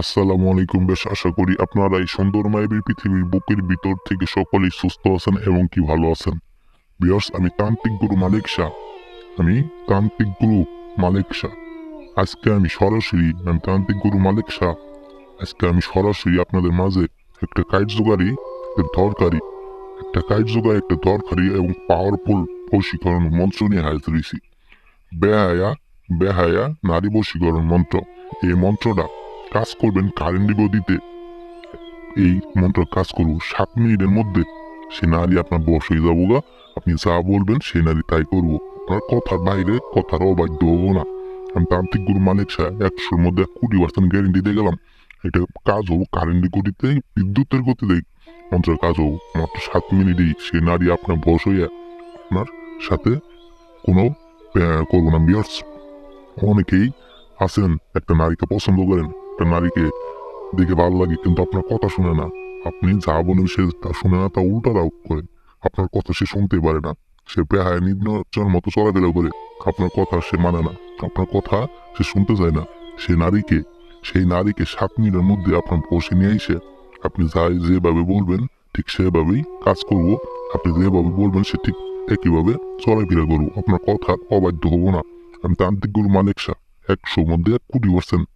আসসালামু আলাইকুম, বেশ আশা করি আপনারা এই সুন্দর মায়াবী পৃথিবীর বুকের ভিতর থেকে সকলেই সুস্থ আছেন এবং কি ভালো আছেন। বিয়ার্স আমি তান্ত্রিক গুরু মালিক শাহ। আমি তান্ত্রিক গুরু মালিক শাহ। আজকে আমি সরাসরি, আমি তান্ত্রিক গুরু মালিক শাহ। আজকে আমি সরাসরি আপনাদের মাঝে একটা কার্যকারী একটা দরকারি, একটা কার্যকারী একটা দরকারি এবং পাওয়ারফুল বশীকরণ মন্ত্র নিয়ে হাজির হয়েছি। বেহায়া বেহায়া নারী বশীকরণ মন্ত্র। এই মন্ত্রটা কাজ করবেন কারেন্ট গদিতে। এই মন্ত্র কাজ করব সাত মিনিটের মধ্যে। সে নারী আপনার বস হয়ে যাব গা। আপনি যা বলবেন সেই নারী তাই করব। আপনার কথার বাইরে, কথার অবাধ্য হব না। আমি তান্ত্রিক গুরু মালিক সাহেব একশোর মধ্যে কুড়ি পার্সেন্ট গ্যারেন্টি দিয়ে গেলাম। এটা কাজ হব কারেন্টের গতিতে বিদ্যুতের গতিতে মন্ত্রের কাজ হব মাত্র সাত মিনিটেই সে নারী আপনার বস হইয়া আপনার সাথে কোনো করব না, বিয়ার্স। অনেকেই আছেন, একটা নারীকে পছন্দ করেন। একটা নারীকে দেখে ভালো লাগে, কিন্তু আপনার কথা শুনে না। আপনি যা বলেন সে তা শুনে না, তা উল্টারাও করে। আপনার কথা সে শুনতে পারে না। সে বেহায় নির্ণয়ের মতো চলাফেরা করে আপনার কথা সে মানে না। আপনার কথা সে শুনতে চায় না। সে নারীকে, সেই নারীকে সাত মিনিটের মধ্যে আপনার বসে নিয়ে এসে আপনি যা যেভাবে বলবেন, ঠিক সেভাবেই কাজ করব। আপনি যেভাবে বলবেন, সে ঠিক একইভাবে চলাফেরা করব। আপনার কথা অবাধ্য হব না। আমি তান্ত্রিক গুরু মালিক শাহ একশো মধ্যে এক কোটি পার্সেন্ট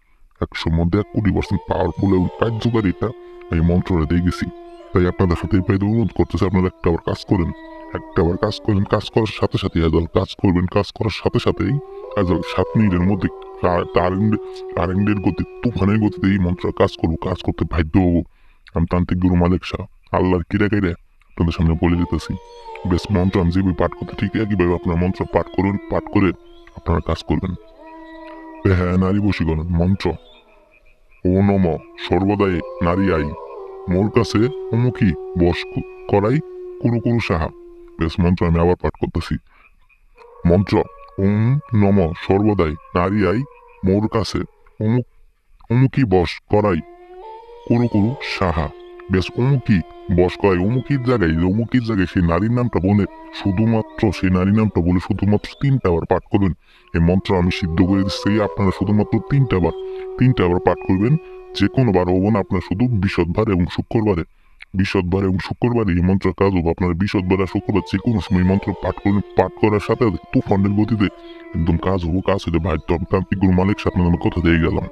একশোর মধ্যে এক কোটি পার্সেন্ট পাওয়ারফুল এবং কার্যকারী এটা আমি মন্ত্রটা দিয়ে গেছি। তাই আপনাদের সাথে এই পাইতে অনুরোধ করতেছে, আপনারা একটা আবার কাজ করেন। একটা আবার কাজ করেন, কাজ করার সাথে সাথে আজল কাজ করবেন, কাজ করার সাথে সাথেই আজল সাত মিনিটের মধ্যে কারেন্ট, কারেন্টের গতি, তুফানের গতিতে এই মন্ত্রটা কাজ করব, কাজ করতে বাধ্য হব। আমি তান্ত্রিক গুরু মালিক শাহ আল্লাহর কিরা কিরা আপনাদের সামনে বলে যেতেছি বেশ, মন্ত্র আমি যেভাবে পাঠ করতে ঠিক একইভাবে আপনার মন্ত্র পাঠ করুন, পাঠ করে আপনারা কাজ করবেন। হ্যাঁ নারী বশীকরণ, মন্ত্র। ও নম সর্বদাই নারী আই মোর কাছে অমুখী বস করাই কুরু কুরু সাহা। বেশ মন্ত্র, আমি আবার পাঠ করতেছি। মন্ত্র, ওম নম সর্বদাই নারী আই, মোর কাছে অমুক অমুকী বস করাই কুরু কুরু সাহা। বেশ অমুকী বস করাই অমুকির জায়গায় অমুকির জায়গায় সেই নারীর নামটা বলে শুধুমাত্র, সেই নারীর নামটা বলে শুধুমাত্র তিনটা বার পাঠ করবেন। এই মন্ত্র আমি সিদ্ধ করে দিচ্ছি, আপনারা শুধুমাত্র তিনটা বার তিনটা বার পাঠ করবেন। যে কোনো বার হব না, আপনার শুধু বিশদবার এবং শুক্রবারে বিশদবার এবং শুক্রবারে এই মন্ত্র কাজ হব। আপনার বিশদবার আর শুক্রবার যে কোনো সময় মন্ত্র পাঠ করবেন পাঠ করার সাথে তুফানের গতিতে একদম কাজ হব, কাজ ভাই তো তান্ত্রিক গুরু মালিক সাথে আমি কথা দিয়ে গেলাম।